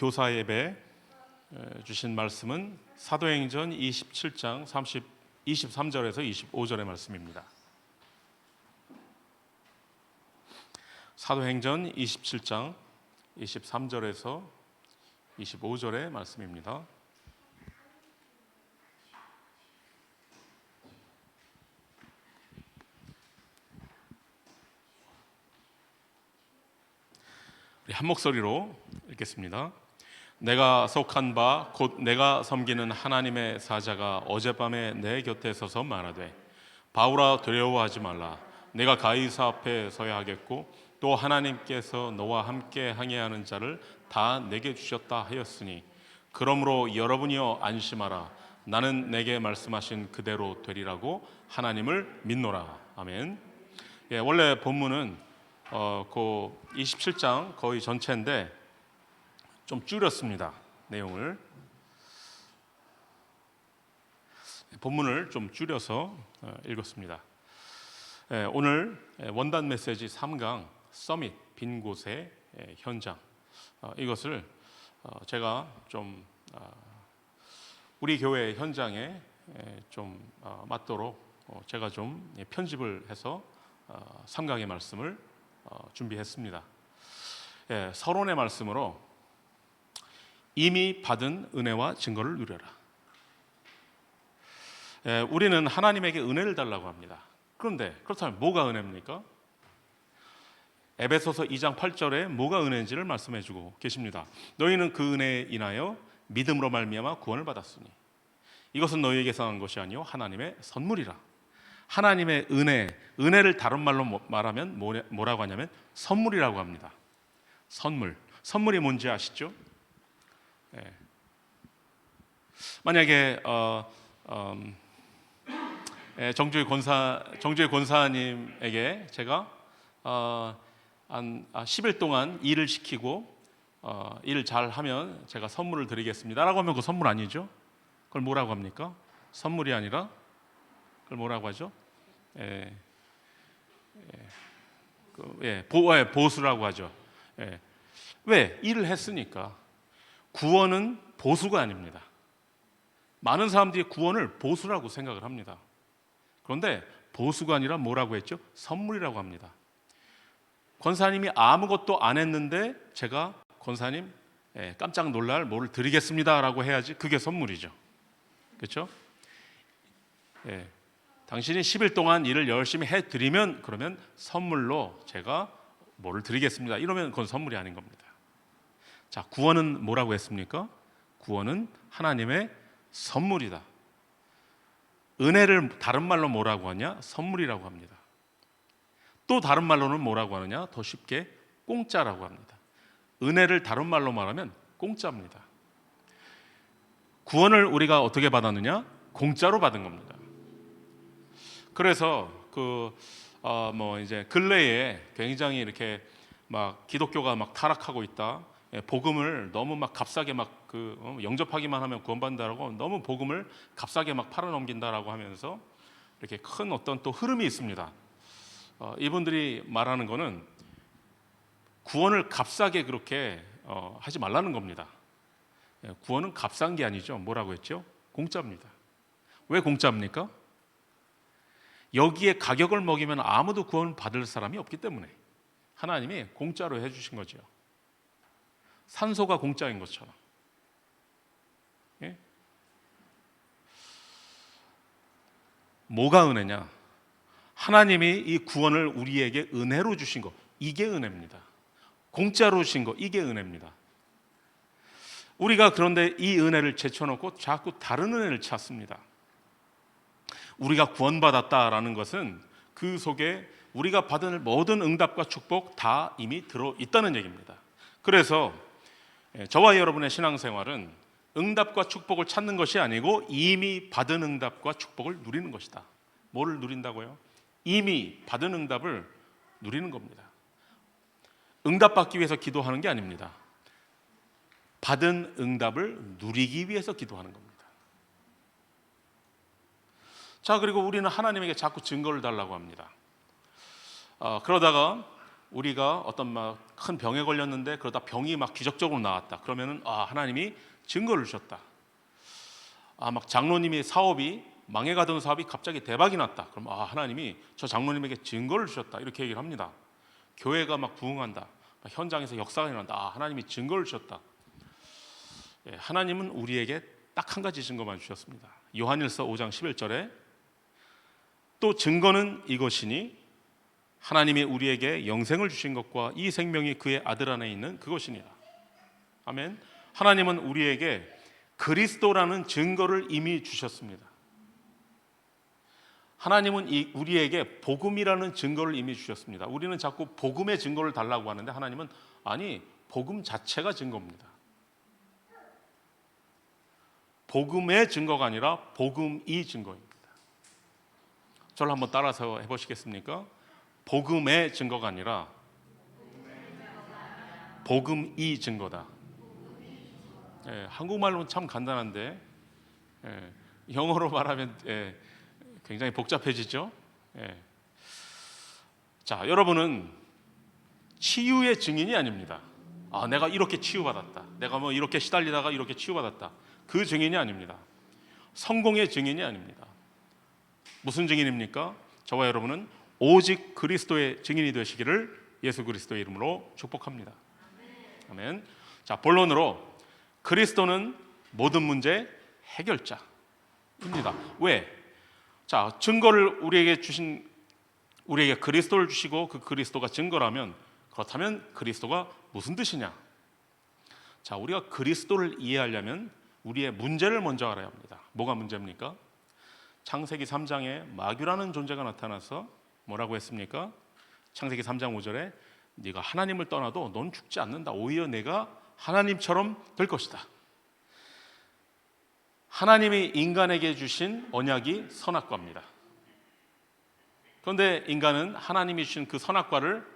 교사 예배 에, 주신 말씀은 사도행전 27장 30 23절에서 25절의 말씀입니다. 사도행전 27장 23절에서 25절의 말씀입니다. 한 목소리로 읽겠습니다. 내가 속한 바 곧 내가 섬기는 하나님의 사자가 어젯밤에 내 곁에 서서 말하되 바울아 두려워하지 말라. 내가 가이사 앞에 서야 하겠고 또 하나님께서 너와 함께 항해하는 자를 다 내게 주셨다 하였으니 그러므로 여러분이여 안심하라. 나는 내게 말씀하신 그대로 되리라고 하나님을 믿노라. 아멘. 예, 원래 본문은 어, 그 27장 거의 전체인데 좀 줄였습니다. 내용을 본문을 좀 줄여서 어, 읽었습니다. 예, 오늘 원단 메시지 3강 서밋 빈 곳의 예, 현장 어, 이것을 어, 제가 좀 아, 우리 교회 현장에 예, 좀 어, 맞도록 어, 제가 좀 예, 편집을 해서 어, 3강의 말씀을 어, 준비했습니다. 예, 서론의 말씀으로 이미 받은 은혜와 증거를 누려라. 예, 우리는 하나님에게 은혜를 달라고 합니다. 그런데 그렇다면 뭐가 은혜입니까? 에베소서 2장 8절에 뭐가 은혜인지를 말씀해 주고 계십니다. 너희는 그 은혜에 인하여 믿음으로 말미암아 구원을 받았으니 이것은 너희에게서 난 것이 아니요 하나님의 선물이라. 하나님의 은혜, 은혜를 다른 말로 뭐- 말하면 뭐라고 하냐면 선물이라고 합니다. 선물. 선물이 뭔지 아시죠? 예. 만약에 어, 음, 예, 정주의 권사 정주의 권사님에게 제가 어, 한 아, 10일 동안 일을 시키고 어, 일을 잘 하면 제가 선물을 드리겠습니다라고 하면 그 선물 아니죠? 그걸 뭐라고 합니까? 선물이 아니라 그걸 뭐라고 하죠? 예, 예, 그, 예, 보, 예, 보수라고 하죠. 예. 왜 일을 했으니까 구원은 보수가 아닙니다. 많은 사람들이 구원을 보수라고 생각을 합니다. 그런데 보수가 아니라 뭐라고 했죠? 선물이라고 합니다. 권사님이 아무것도 안 했는데 제가 권사님 예, 깜짝 놀랄 뭐를 드리겠습니다라고 해야지 그게 선물이죠. 그렇죠? 예, 당신이 10일 동안 일을 열심히 해 드리면 그러면 선물로 제가 뭐를 드리겠습니다. 이러면 그건 선물이 아닌 겁니다. 자, 구원은 뭐라고 했습니까? 구원은 하나님의 선물이다. 은혜를 다른 말로 뭐라고 하냐? 선물이라고 합니다. 또 다른 말로는 뭐라고 하느냐? 더 쉽게 공짜라고 합니다. 은혜를 다른 말로 말하면 공짜입니다. 구원을 우리가 어떻게 받았느냐? 공짜로 받은 겁니다. 그래서 그뭐 이제 근래에 굉장히 이렇게 막 기독교가 막 타락하고 있다. 예, 복음을 너무 막 값싸게 막그 어, 영접하기만 하면 구원받는다라고 너무 복음을 값싸게 막 팔아넘긴다라고 하면서 이렇게 큰 어떤 또 흐름이 있습니다. 어, 이분들이 말하는 거는 구원을 값싸게 그렇게 어, 하지 말라는 겁니다. 예, 구원은 값싼 게 아니죠. 뭐라고 했죠? 공짜입니다. 왜 공짜입니까? 여기에 가격을 먹이면 아무도 구원 받을 사람이 없기 때문에 하나님이 공짜로 해주신 거죠. 산소가 공짜인 것처럼. 예? 뭐가 은혜냐? 하나님이 이 구원을 우리에게 은혜로 주신 거, 이게 은혜입니다. 공짜로 주신 거, 이게 은혜입니다. 우리가 그런데 이 은혜를 제쳐놓고 자꾸 다른 은혜를 찾습니다. 우리가 구원받았다라는 것은 그 속에 우리가 받은 모든 응답과 축복 다 이미 들어 있다는 얘기입니다. 그래서 예, 저와 여러분의 신앙생활은 응답과 축복을 찾는 것이 아니고 이미 받은 응답과 축복을 누리는 것이다. 뭐를 누린다고요? 이미 받은 응답을 누리는 겁니다. 응답받기 위해서 기도하는 게 아닙니다. 받은 응답을 누리기 위해서 기도하는 겁니다. 자, 그리고 우리는 하나님에게 자꾸 증거를 달라고 합니다. 어, 그러다가 우리가 어떤 막 큰 병에 걸렸는데 그러다 병이 막 기적적으로 나왔다. 그러면은 아 하나님이 증거를 주셨다. 아 막 장로님이 사업이 망해가던 사업이 갑자기 대박이 났다. 그럼 아 하나님이 저 장로님에게 증거를 주셨다. 이렇게 얘기를 합니다. 교회가 막 부흥한다. 막 현장에서 역사가 일어난다. 아 하나님이 증거를 주셨다. 예, 하나님은 우리에게 딱 한 가지 증거만 주셨습니다. 요한일서 5장 11절에 또 증거는 이것이니 하나님이 우리에게 영생을 주신 것과 이 생명이 그의 아들 안에 있는 그것이니라. 아멘. 하나님은 우리에게 그리스도라는 증거를 이미 주셨습니다. 하나님은 이 우리에게 복음이라는 증거를 이미 주셨습니다. 우리는 자꾸 복음의 증거를 달라고 하는데 하나님은 아니 복음 자체가 증거입니다. 복음의 증거가 아니라 복음이 증거입니다. 저를 한번 따라서 해보시겠습니까? 복음의 증거가 아니라 복음이 증거다. 예, 한국말로는 참 간단한데 예, 영어로 말하면 예, 굉장히 복잡해지죠. 예. 자, 여러분은 치유의 증인이 아닙니다. 아, 내가 이렇게 치유받았다. 내가 뭐 이렇게 시달리다가 이렇게 치유받았다. 그 증인이 아닙니다. 성공의 증인이 아닙니다. 무슨 증인입니까? 저와 여러분은 오직 그리스도의 증인이 되시기를 예수 그리스도의 이름으로 축복합니다. 아멘. 자, 본론으로 그리스도는 모든 문제 해결자입니다. 왜? 자, 증거를 우리에게 주신 우리에게 그리스도를 주시고 그 그리스도가 증거라면 그렇다면 그리스도가 무슨 뜻이냐? 자, 우리가 그리스도를 이해하려면 우리의 문제를 먼저 알아야 합니다. 뭐가 문제입니까? 창세기 3장에 마귀라는 존재가 나타나서 뭐라고 했습니까? 창세기 3장 5절에 네가 하나님을 떠나도 넌 죽지 않는다. 오히려 내가 하나님처럼 될 것이다. 하나님이 인간에게 주신 언약이 선악과입니다. 그런데 인간은 하나님이 주신 그 선악과를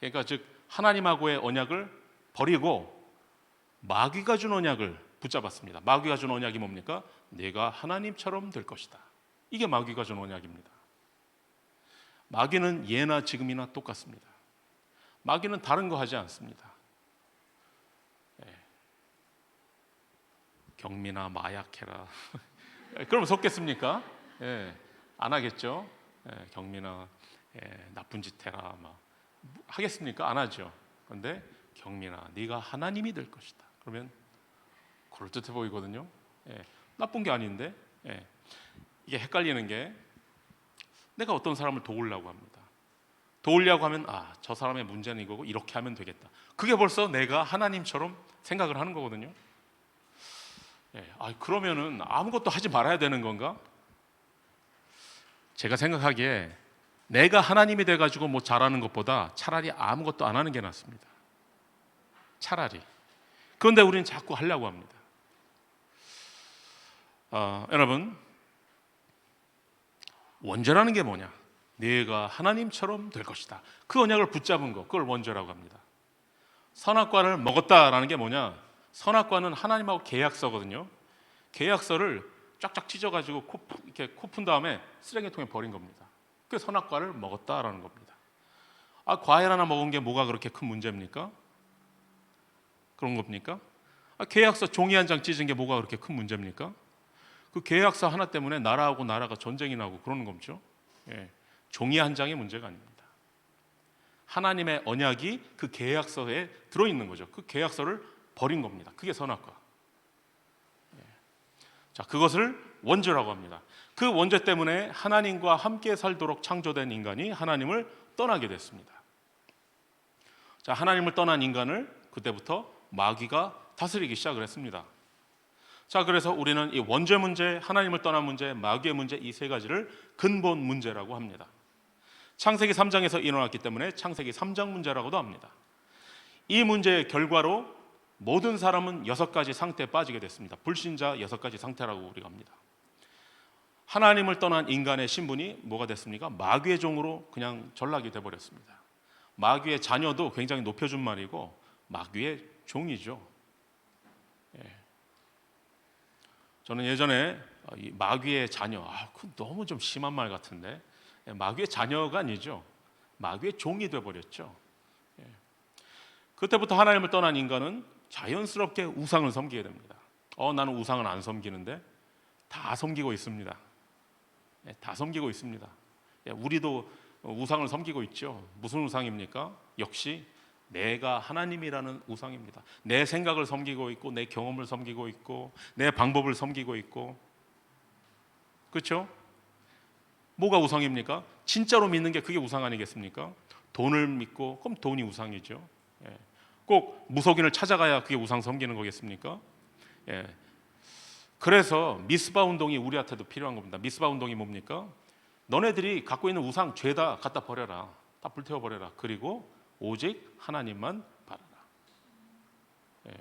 그러니까 즉 하나님하고의 언약을 버리고 마귀가 준 언약을 붙잡았습니다. 마귀가 준 언약이 뭡니까? 내가 하나님처럼 될 것이다. 이게 마귀가 준 언약입니다. 마귀는 예나 지금이나 똑같습니다. 마귀는 다른 거 하지 않습니다. 예. 경미나 마약해라. 그럼 속겠습니까? 예. 안 하겠죠. 예. 경미나 예. 나쁜 짓 해라. 막 하겠습니까? 안 하죠. 그런데 경미나 네가 하나님이 될 것이다. 그러면 그럴듯해 보이거든요. 예. 나쁜 게 아닌데 예. 이게 헷갈리는 게 내가 어떤 사람을 도우려고 합니다. 도우려고 하면 아, 저 사람의 문제는 이거고 이렇게 하면 되겠다. 그게 벌써 내가 하나님처럼 생각을 하는 거거든요. 예, 아, 그러면은 아무것도 하지 말아야 되는 건가? 제가 생각하기에 내가 하나님이 돼 가지고 뭐 잘하는 것보다 차라리 아무것도 안 하는 게 낫습니다. 차라리. 그런데 우리는 자꾸 하려고 합니다. 아, 여러분 원죄라는 게 뭐냐? 내가 하나님처럼 될 것이다. 그 언약을 붙잡은 거, 그걸 원죄라고 합니다. 선악과를 먹었다라는 게 뭐냐? 선악과는 하나님하고 계약서거든요. 계약서를 쫙쫙 찢어가지고 코, 이렇게 코 푼 다음에 쓰레기통에 버린 겁니다. 그 선악과를 먹었다라는 겁니다. 아, 과일 하나 먹은 게 뭐가 그렇게 큰 문제입니까? 그런 겁니까? 아, 계약서 종이 한 장 찢은 게 뭐가 그렇게 큰 문제입니까? 그 계약서 하나 때문에 나라하고 나라가 전쟁이 나고 그러는 거죠. 예. 종이 한 장의 문제가 아닙니다. 하나님의 언약이 그 계약서에 들어 있는 거죠. 그 계약서를 버린 겁니다. 그게 선악과. 예. 자, 그것을 원죄라고 합니다. 그 원죄 때문에 하나님과 함께 살도록 창조된 인간이 하나님을 떠나게 됐습니다. 자, 하나님을 떠난 인간을 그때부터 마귀가 다스리기 시작을 했습니다. 자, 그래서 우리는 이 원죄 문제, 하나님을 떠난 문제, 마귀의 문제 이 세 가지를 근본 문제라고 합니다. 창세기 3장에서 일어났기 때문에 창세기 3장 문제라고도 합니다. 이 문제의 결과로 모든 사람은 여섯 가지 상태에 빠지게 됐습니다. 불신자 여섯 가지 상태라고 우리가 합니다. 하나님을 떠난 인간의 신분이 뭐가 됐습니까? 마귀의 종으로 그냥 전락이 돼 버렸습니다. 마귀의 자녀도 굉장히 높여준 말이고 마귀의 종이죠. 예. 저는 예전에 이 마귀의 자녀, 아, 그 너무 좀 심한 말 같은데 예, 마귀의 자녀가 아니죠. 마귀의 종이 돼 버렸죠. 그때부터 하나님을 떠난 인간은 자연스럽게 우상을 섬기게 됩니다. 어, 나는 우상을 안 섬기는데 다 섬기고 있습니다. 예, 다 섬기고 있습니다. 예, 우리도 우상을 섬기고 있죠. 무슨 우상입니까? 역시 내가 하나님이라는 우상입니다. 내 생각을 섬기고 있고 내 경험을 섬기고 있고 내 방법을 섬기고 있고 그렇죠? 뭐가 우상입니까? 진짜로 믿는 게 그게 우상 아니겠습니까? 돈을 믿고 그럼 돈이 우상이죠. 예. 꼭 무속인을 찾아가야 그게 우상 섬기는 거겠습니까? 예. 그래서 미스바 운동이 우리한테도 필요한 겁니다. 미스바 운동이 뭡니까? 너네들이 갖고 있는 우상 죄다 갖다 버려라. 다 불태워 버려라. 그리고 오직 하나님만 바라라. 예.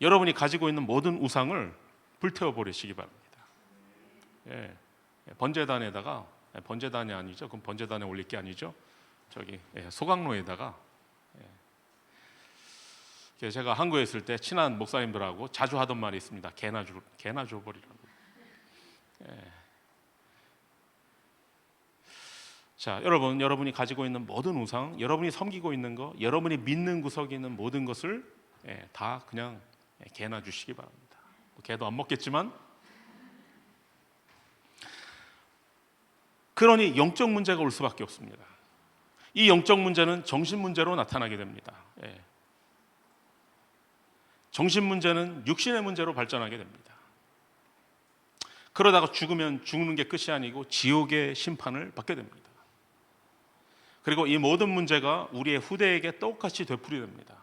여러분이 가지고 있는 모든 우상을 불태워 버리시기 바랍니다. 예. 예, 번제단에다가 예, 번제단이 아니죠. 그럼 번제단에 올릴 게 아니죠. 저기 예, 소각로에다가 예. 제가 한국에 있을 때 친한 목사님들하고 자주 하던 말이 있습니다. 개나 줘 개나 줘버리라고. 예. 자, 여러분, 여러분이 가지고 있는 모든 우상, 여러분이 섬기고 있는 거, 여러분이 믿는 구석에 있는 모든 것을 예, 다 그냥 예, 개나 주시기 바랍니다. 뭐 개도 안 먹겠지만 그러니 영적 문제가 올 수밖에 없습니다. 이 영적 문제는 정신 문제로 나타나게 됩니다. 예. 정신 문제는 육신의 문제로 발전하게 됩니다. 그러다가 죽으면 죽는 게 끝이 아니고 지옥의 심판을 받게 됩니다. 그리고 이 모든 문제가 우리의 후대에게 똑같이 되풀이됩니다.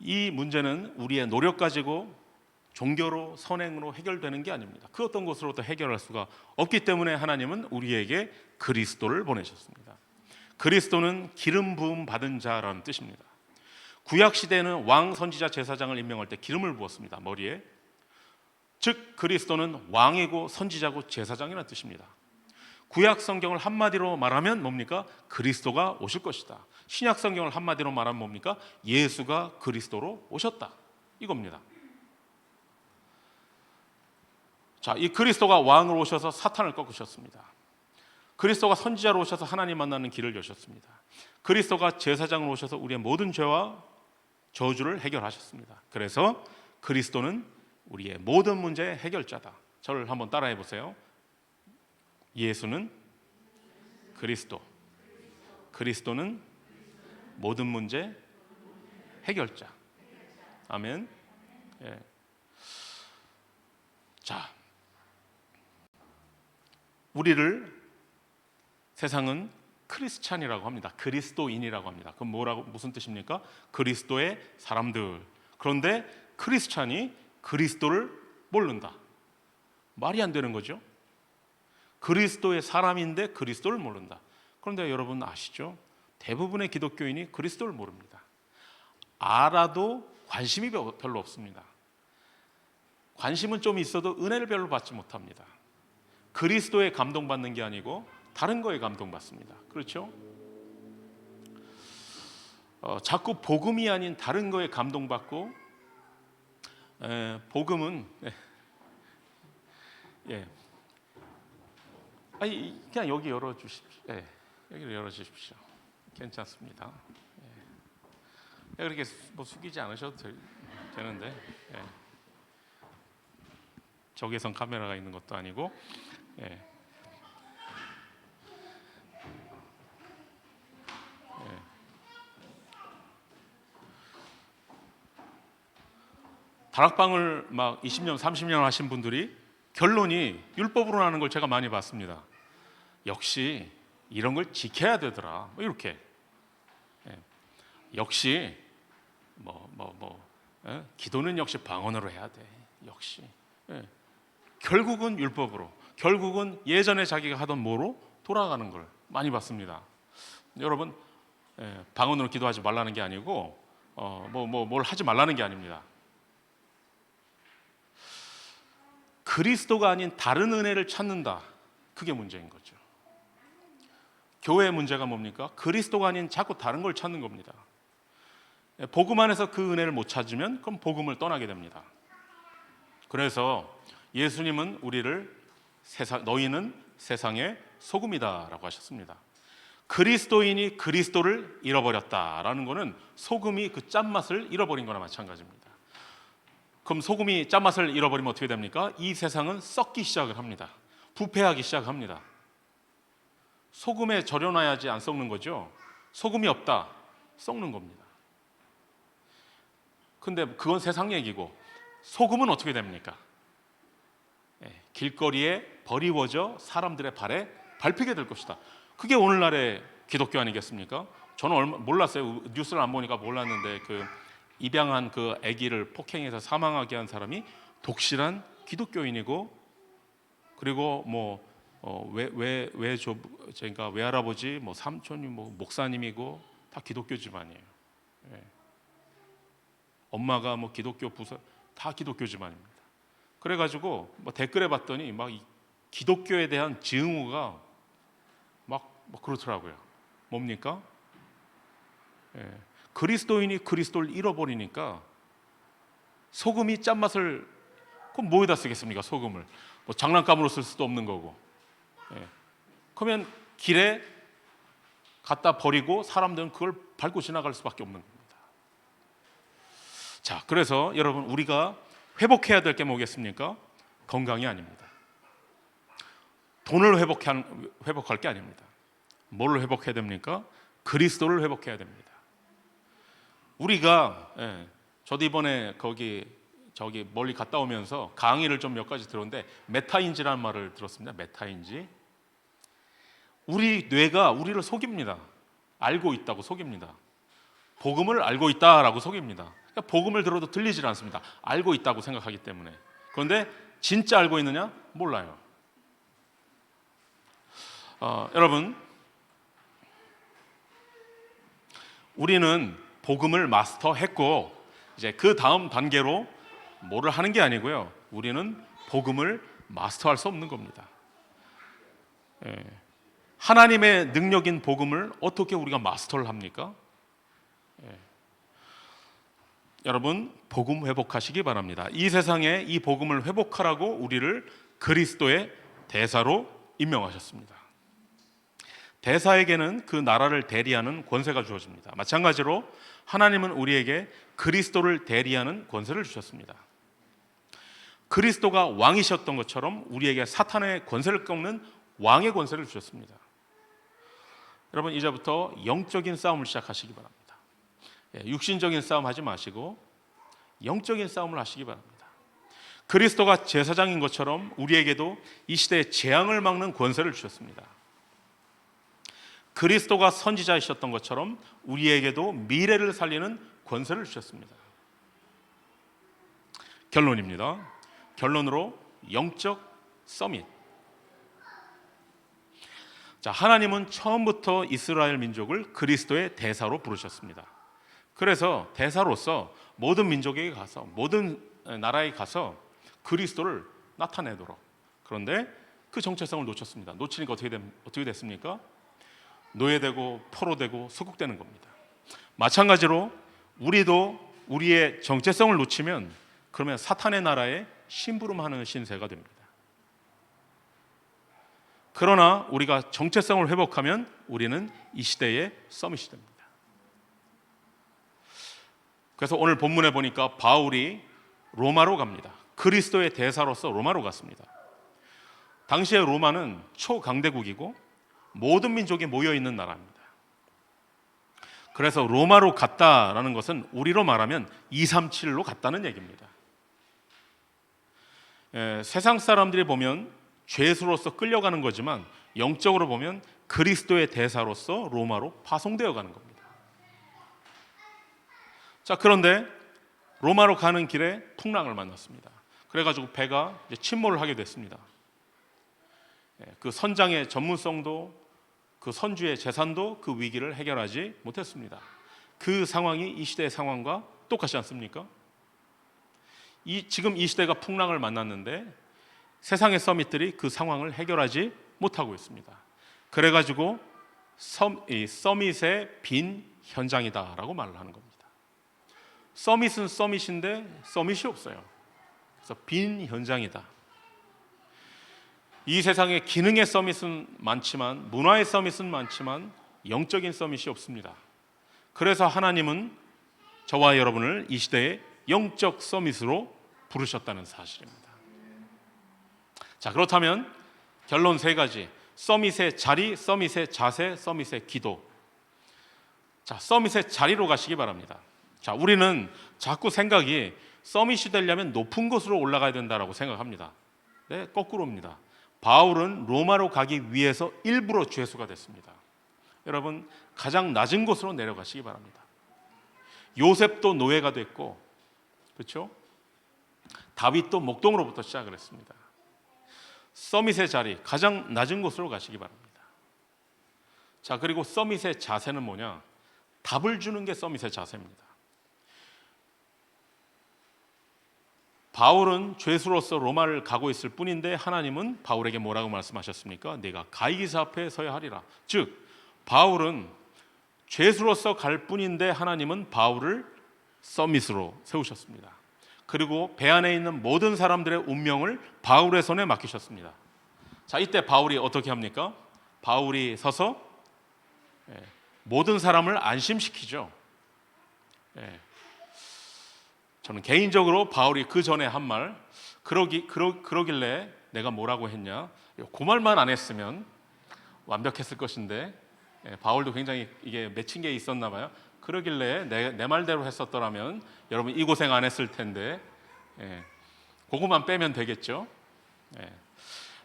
이 문제는 우리의 노력 가지고 종교로 선행으로 해결되는 게 아닙니다. 그 어떤 것으로부터 해결할 수가 없기 때문에 하나님은 우리에게 그리스도를 보내셨습니다. 그리스도는 기름 부음 받은 자라는 뜻입니다. 구약 시대에는 왕 선지자 제사장을 임명할 때 기름을 부었습니다. 머리에. 즉 그리스도는 왕이고 선지자고 제사장이라는 뜻입니다. 구약 성경을 한마디로 말하면 뭡니까? 그리스도가 오실 것이다. 신약 성경을 한마디로 말하면 뭡니까? 예수가 그리스도로 오셨다. 이겁니다. 자, 이 그리스도가 왕으로 오셔서 사탄을 꺾으셨습니다. 그리스도가 선지자로 오셔서 하나님 만나는 길을 여셨습니다. 그리스도가 제사장으로 오셔서 우리의 모든 죄와 저주를 해결하셨습니다. 그래서 그리스도는 우리의 모든 문제의 해결자다. 저를 한번 따라해 보세요. 예수는 그리스도. 그리스도는 모든 문제 해결자. 아멘. 예. 자, 우리를 세상은 크리스찬이라고 합니다. 그리스도인이라고 합니다. 그럼 뭐라고 무슨 뜻입니까? 그리스도의 사람들. 그런데 크리스찬이 그리스도를 모른다. 말이 안 되는 거죠. 그리스도의 사람인데 그리스도를 모른다. 그런데 여러분 아시죠? 대부분의 기독교인이 그리스도를 모릅니다. 알아도 관심이 별로 없습니다. 관심은 좀 있어도 은혜를 별로 받지 못합니다. 그리스도에 감동받는 게 아니고 다른 거에 감동받습니다. 그렇죠? 어, 자꾸 복음이 아닌 다른 거에 감동받고 에, 복음은 예, 예. 아니 그냥 여기 열어 주십시오. 예, 여기를 열어 주십시오. 괜찮습니다. 예. 그렇게 뭐 숙이지 않으셔도 되, 되는데 예. 적외선 카메라가 있는 것도 아니고 예. 예. 다락방을 막 20년, 30년 하신 분들이 결론이 율법으로 나는 걸 제가 많이 봤습니다. 역시 이런 걸 지켜야 되더라. 뭐 이렇게. 예. 역시 뭐뭐 뭐, 예? 기도는 역시 방언으로 해야 돼. 역시. 예. 결국은 율법으로, 결국은 예전에 자기가 하던 뭐로 돌아가는 걸 많이 봤습니다. 여러분 예, 방언으로 기도하지 말라는 게 아니고 어, 뭐뭐 뭘 하지 말라는 게 아닙니다. 그리스도가 아닌 다른 은혜를 찾는다. 그게 문제인 거죠. 교회의 문제가 뭡니까? 그리스도가 아닌 자꾸 다른 걸 찾는 겁니다. 예, 복음 안에서 그 은혜를 못 찾으면 그럼 복음을 떠나게 됩니다. 그래서 예수님은 우리를 세상 너희는 세상의 소금이다라고 하셨습니다. 그리스도인이 그리스도를 잃어버렸다라는 것은 소금이 그 짠맛을 잃어버린 거나 마찬가지입니다. 그럼 소금이 짠맛을 잃어버리면 어떻게 됩니까? 이 세상은 썩기 시작을 합니다. 부패하기 시작합니다. 소금에 절여놔야지 안 썩는 거죠. 소금이 없다. 썩는 겁니다. 근데 그건 세상 얘기고 소금은 어떻게 됩니까? 예, 길거리에 버리워져 사람들의 발에 밟히게 될 것이다. 그게 오늘날의 기독교 아니겠습니까? 저는 얼마 몰랐어요. 뉴스를 안 보니까 몰랐는데 그 입양한 그 아기를 폭행해서 사망하게 한 사람이 독실한 기독교인이고 그리고 뭐 뭐왜왜왜저 그러니까 외할아버지 뭐 삼촌이 뭐 목사님이고 다 기독교 집안이에요. 예. 엄마가 뭐 기독교 부서 다 기독교 집안입니다. 그래가지고 뭐 댓글에 봤더니 막이 기독교에 대한 증오가 막, 막 그렇더라고요. 뭡니까? 예. 그리스도인이 그리스도를 잃어버리니까 소금이 짠맛을 그럼 뭐에다 쓰겠습니까? 소금을 뭐 장난감으로 쓸 수도 없는 거고. 예. 그러면 길에 갖다 버리고 사람들은 그걸 밟고 지나갈 수밖에 없는 겁니다. 자, 그래서 여러분 우리가 회복해야 될 게 뭐겠습니까? 건강이 아닙니다. 돈을 회복한, 회복할 게 아닙니다. 뭘 회복해야 됩니까? 그리스도를 회복해야 됩니다. 우리가 예, 저도 이번에 거기 저기 멀리 갔다 오면서 강의를 좀 몇 가지 들었는데 메타인지라는 말을 들었습니다. 메타인지. 우리 뇌가 우리를 속입니다. 알고 있다고 속입니다. 복음을 알고 있다라고 속입니다. 그러니까 복음을 들어도 들리질 않습니다. 알고 있다고 생각하기 때문에. 그런데 진짜 알고 있느냐? 몰라요. 어, 여러분, 우리는 복음을 마스터했고 이제 그 다음 단계로 뭐를 하는 게 아니고요. 우리는 복음을 마스터할 수 없는 겁니다. 예. 하나님의 능력인 복음을 어떻게 우리가 마스터를 합니까? 예. 여러분 복음 회복하시기 바랍니다. 이 세상에 이 복음을 회복하라고 우리를 그리스도의 대사로 임명하셨습니다. 대사에게는 그 나라를 대리하는 권세가 주어집니다. 마찬가지로 하나님은 우리에게 그리스도를 대리하는 권세를 주셨습니다. 그리스도가 왕이셨던 것처럼 우리에게 사탄의 권세를 꺾는 왕의 권세를 주셨습니다. 여러분 이제부터 영적인 싸움을 시작하시기 바랍니다. 예, 육신적인 싸움 하지 마시고 영적인 싸움을 하시기 바랍니다. 그리스도가 제사장인 것처럼 우리에게도 이 시대의 재앙을 막는 권세를 주셨습니다. 그리스도가 선지자이셨던 것처럼 우리에게도 미래를 살리는 권세를 주셨습니다. 결론입니다. 결론으로 영적 서밋. 자, 하나님은 처음부터 이스라엘 민족을 그리스도의 대사로 부르셨습니다. 그래서 대사로서 모든 민족에게 가서 모든 나라에 가서 그리스도를 나타내도록. 그런데 그 정체성을 놓쳤습니다. 놓치니까 어떻게, 됐, 어떻게 됐습니까? 노예되고 포로되고 소국되는 겁니다. 마찬가지로 우리도 우리의 정체성을 놓치면 그러면 사탄의 나라에 심부름하는 신세가 됩니다. 그러나 우리가 정체성을 회복하면 우리는 이 시대의 서밋이 됩니다. 그래서 오늘 본문에 보니까 바울이 로마로 갑니다. 그리스도의 대사로서 로마로 갔습니다. 당시의 로마는 초강대국이고 모든 민족이 모여 있는 나라입니다. 그래서 로마로 갔다라는 것은 우리로 말하면 237로 갔다는 얘기입니다. 에, 세상 사람들이 보면 죄수로서 끌려가는 거지만 영적으로 보면 그리스도의 대사로서 로마로 파송되어 가는 겁니다. 자, 그런데 로마로 가는 길에 풍랑을 만났습니다. 그래가지고 배가 침몰을 하게 됐습니다. 예, 그 선장의 전문성도 그 선주의 재산도 그 위기를 해결하지 못했습니다. 그 상황이 이 시대의 상황과 똑같지 않습니까? 이, 지금 이 시대가 풍랑을 만났는데 세상의 서밋들이 그 상황을 해결하지 못하고 있습니다. 그래가지고 서, 이 서밋의 빈 현장이다라고 말을 하는 겁니다. 서밋은 서밋인데 서밋이 없어요. 그래서 빈 현장이다. 이 세상에 기능의 서밋은 많지만 문화의 서밋은 많지만 영적인 서밋이 없습니다. 그래서 하나님은 저와 여러분을 이 시대의 영적 서밋으로 부르셨다는 사실입니다. 자, 그렇다면 결론 세 가지. 서밋의 자리, 서밋의 자세, 서밋의 기도. 자, 서밋의 자리로 가시기 바랍니다. 자, 우리는 자꾸 생각이 서밋이 되려면 높은 곳으로 올라가야 된다라고 생각합니다. 네, 거꾸로입니다. 바울은 로마로 가기 위해서 일부러 죄수가 됐습니다. 여러분, 가장 낮은 곳으로 내려가시기 바랍니다. 요셉도 노예가 됐고, 그렇죠? 다윗도 목동으로부터 시작을 했습니다. 서밋의 자리, 가장 낮은 곳으로 가시기 바랍니다. 자, 그리고 서밋의 자세는 뭐냐? 답을 주는 게 서밋의 자세입니다. 바울은 죄수로서 로마를 가고 있을 뿐인데 하나님은 바울에게 뭐라고 말씀하셨습니까? 내가 가이사 앞에 서야 하리라. 즉 바울은 죄수로서 갈 뿐인데 하나님은 바울을 서밋으로 세우셨습니다. 그리고 배 안에 있는 모든 사람들의 운명을 바울의 손에 맡기셨습니다. 자, 이때 바울이 어떻게 합니까? 바울이 서서 예, 모든 사람을 안심시키죠. 예. 저는 개인적으로 바울이 그 전에 한 말, 그러기 그러, 그러길래 내가 뭐라고 했냐? 그 말만 안 했으면 완벽했을 것인데 예, 바울도 굉장히 이게 맺힌 게 있었나 봐요. 그러길래 내, 내 말대로 했었더라면 여러분 이 고생 안 했을 텐데 예, 그것만 빼면 되겠죠. 예.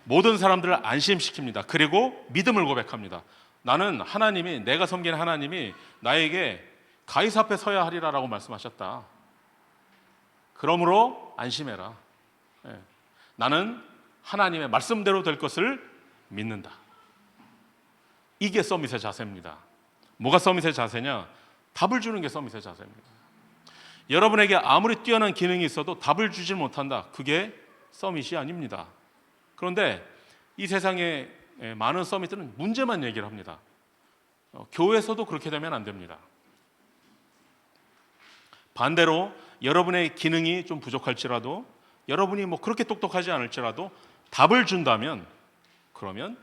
모든 사람들을 안심시킵니다. 그리고 믿음을 고백합니다. 나는 하나님이 내가 섬기는 하나님이 나에게 가이사 앞에 서야 하리라라고 말씀하셨다. 그러므로 안심해라. 예. 나는 하나님의 말씀대로 될 것을 믿는다. 이게 서밋의 자세입니다. 뭐가 서밋의 자세냐? 답을 주는 게 서밋의 자세입니다. 여러분에게 아무리 뛰어난 기능이 있어도 답을 주질 못한다. 그게 서밋이 아닙니다. 그런데 이 세상에 많은 서밋들은 문제만 얘기를 합니다. 어, 교회에서도 그렇게 되면 안 됩니다. 반대로 여러분의 기능이 좀 부족할지라도 여러분이 뭐 그렇게 똑똑하지 않을지라도 답을 준다면 그러면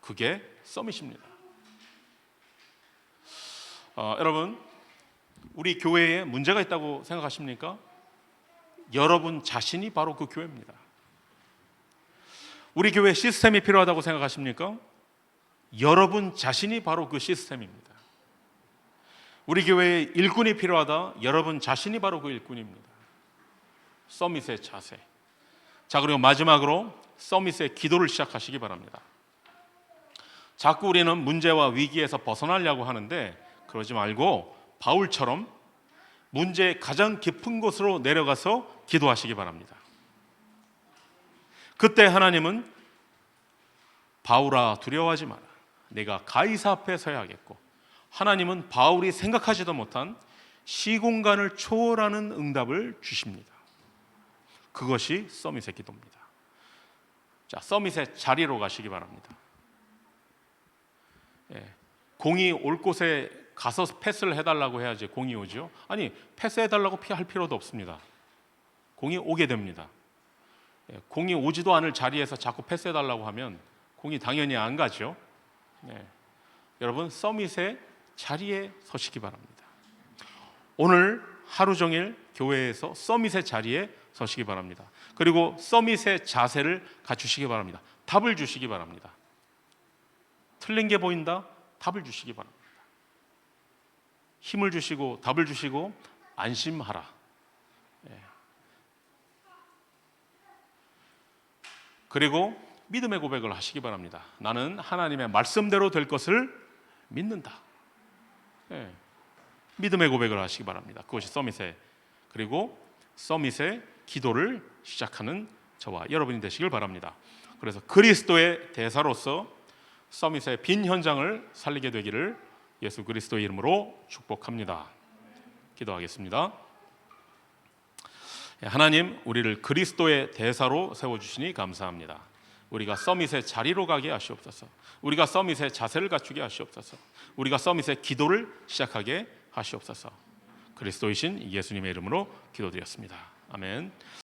그게 서밋입니다. 어, 여러분 우리 교회에 문제가 있다고 생각하십니까? 여러분 자신이 바로 그 교회입니다. 우리 교회 시스템이 필요하다고 생각하십니까? 여러분 자신이 바로 그 시스템입니다. 우리 교회에 일꾼이 필요하다. 여러분 자신이 바로 그 일꾼입니다. 서밋의 자세. 자, 그리고 마지막으로 서밋의 기도를 시작하시기 바랍니다. 자꾸 우리는 문제와 위기에서 벗어나려고 하는데 그러지 말고 바울처럼 문제의 가장 깊은 곳으로 내려가서 기도하시기 바랍니다. 그때 하나님은 바울아 두려워하지 마라. 내가 가이사 앞에 서야겠고 하나님은 바울이 생각하지도 못한 시공간을 초월하는 응답을 주십니다. 그것이 서밋의 기도입니다. 자, 서밋의 자리로 가시기 바랍니다. 예, 공이 올 곳에 가서 패스를 해달라고 해야지 공이 오죠. 아니 패스해달라고 할 필요도 없습니다. 공이 오게 됩니다. 예, 공이 오지도 않을 자리에서 자꾸 패스해달라고 하면 공이 당연히 안 가죠. 예, 여러분 서밋의 자리에 서시기 바랍니다. 오늘 하루 종일 교회에서 서밋의 자리에 서시기 바랍니다. 그리고 서밋의 자세를 갖추시기 바랍니다. 답을 주시기 바랍니다. 틀린 게 보인다? 답을 주시기 바랍니다. 힘을 주시고 답을 주시고 안심하라. 예. 그리고 믿음의 고백을 하시기 바랍니다. 나는 하나님의 말씀대로 될 것을 믿는다. 예. 믿음의 고백을 하시기 바랍니다. 그것이 서밋의 그리고 서밋의 기도를 시작하는 저와 여러분이 되시길 바랍니다. 그래서 그리스도의 대사로서 서밋의 빈 현장을 살리게 되기를 예수 그리스도의 이름으로 축복합니다. 기도하겠습니다. 예, 하나님, 우리를 그리스도의 대사로 세워 주시니 감사합니다. 우리가 서밋의 자리로 가게 하시옵소서. 우리가 서밋의 자세를 갖추게 하시옵소서. 우리가 서밋의 기도를 시작하게 하시옵소서. 그리스도이신 예수님의 이름으로 기도드렸습니다. 아멘.